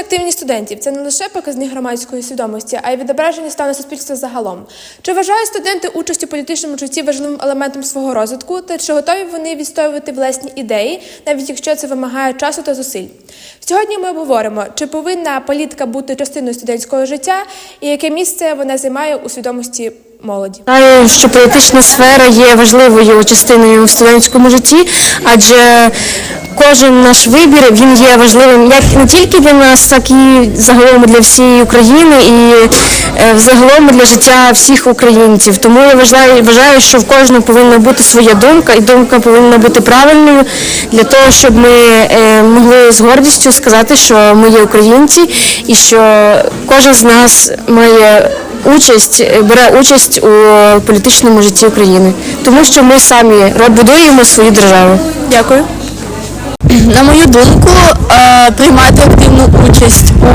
Активність студентів це не лише показник громадської свідомості, а й відображення стану суспільства загалом. Чи вважають студенти участь у політичному житті важливим елементом свого розвитку, та чи готові вони відстоювати власні ідеї, навіть якщо це вимагає часу та зусиль? Сьогодні ми обговоримо, чи повинна політика бути частиною студентського життя і яке місце вона займає у свідомості молоді. Вважаю, що політична сфера є важливою частиною в студентському житті, адже кожен наш вибір він є важливим як не тільки для нас, так і загалом для всієї України і е, загалом для життя всіх українців. Тому я вважаю, вважаю, що в кожного повинна бути своя думка, і думка повинна бути правильною для того, щоб ми е, могли з гордістю сказати, що ми є українці, і що кожен з нас має участь, бере участь у політичному житті України, тому що ми самі будуємо свою державу. Дякую. На мою думку, е, приймати активну участь у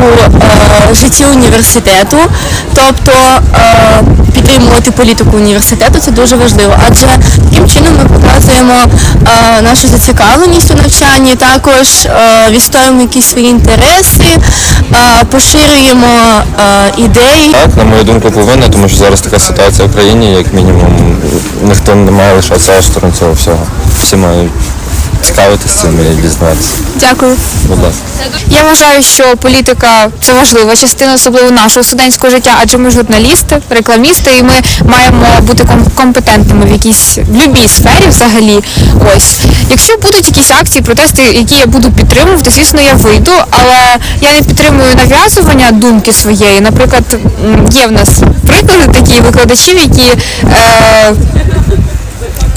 е, житті університету, тобто е, підтримувати політику університету, це дуже важливо, адже таким чином ми показуємо нашу зацікавленість у навчанні, також відстоюємо якісь свої інтереси, поширюємо ідеї. Так, на мою думку, повинна, тому що зараз така ситуація в країні, як мінімум, ніхто не має лишатися осторонь цього всього. Всі мають цікавитися цим і дізнатися. Дякую. Будь ласка. Я вважаю, що політика це важлива частина, особливо нашого студентського життя, адже ми журналісти, рекламісти, і ми маємо бути компетентними в якійсь в будь-якій сфері взагалі. Ось, якщо будуть якісь акції, протести, які я буду підтримувати, звісно, я вийду, але я не підтримую нав'язування думки своєї. Наприклад, є в нас приклади такі викладачів, які. Е,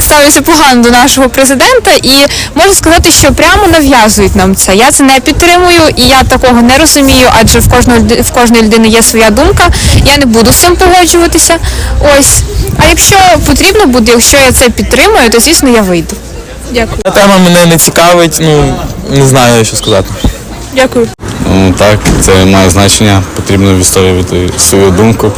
ставляться погано до нашого президента, і можу сказати, що прямо нав'язують нам це. Я це не підтримую, і я такого не розумію, адже в кожної в кожної людини є своя думка. Я не буду з цим погоджуватися. Ось. А якщо потрібно буде, якщо я це підтримую, то звісно я вийду. Дякую. Ця тема мене не цікавить, ну не знаю, що сказати. Дякую. Ну, так, це має значення, потрібно відстоювати свою думку.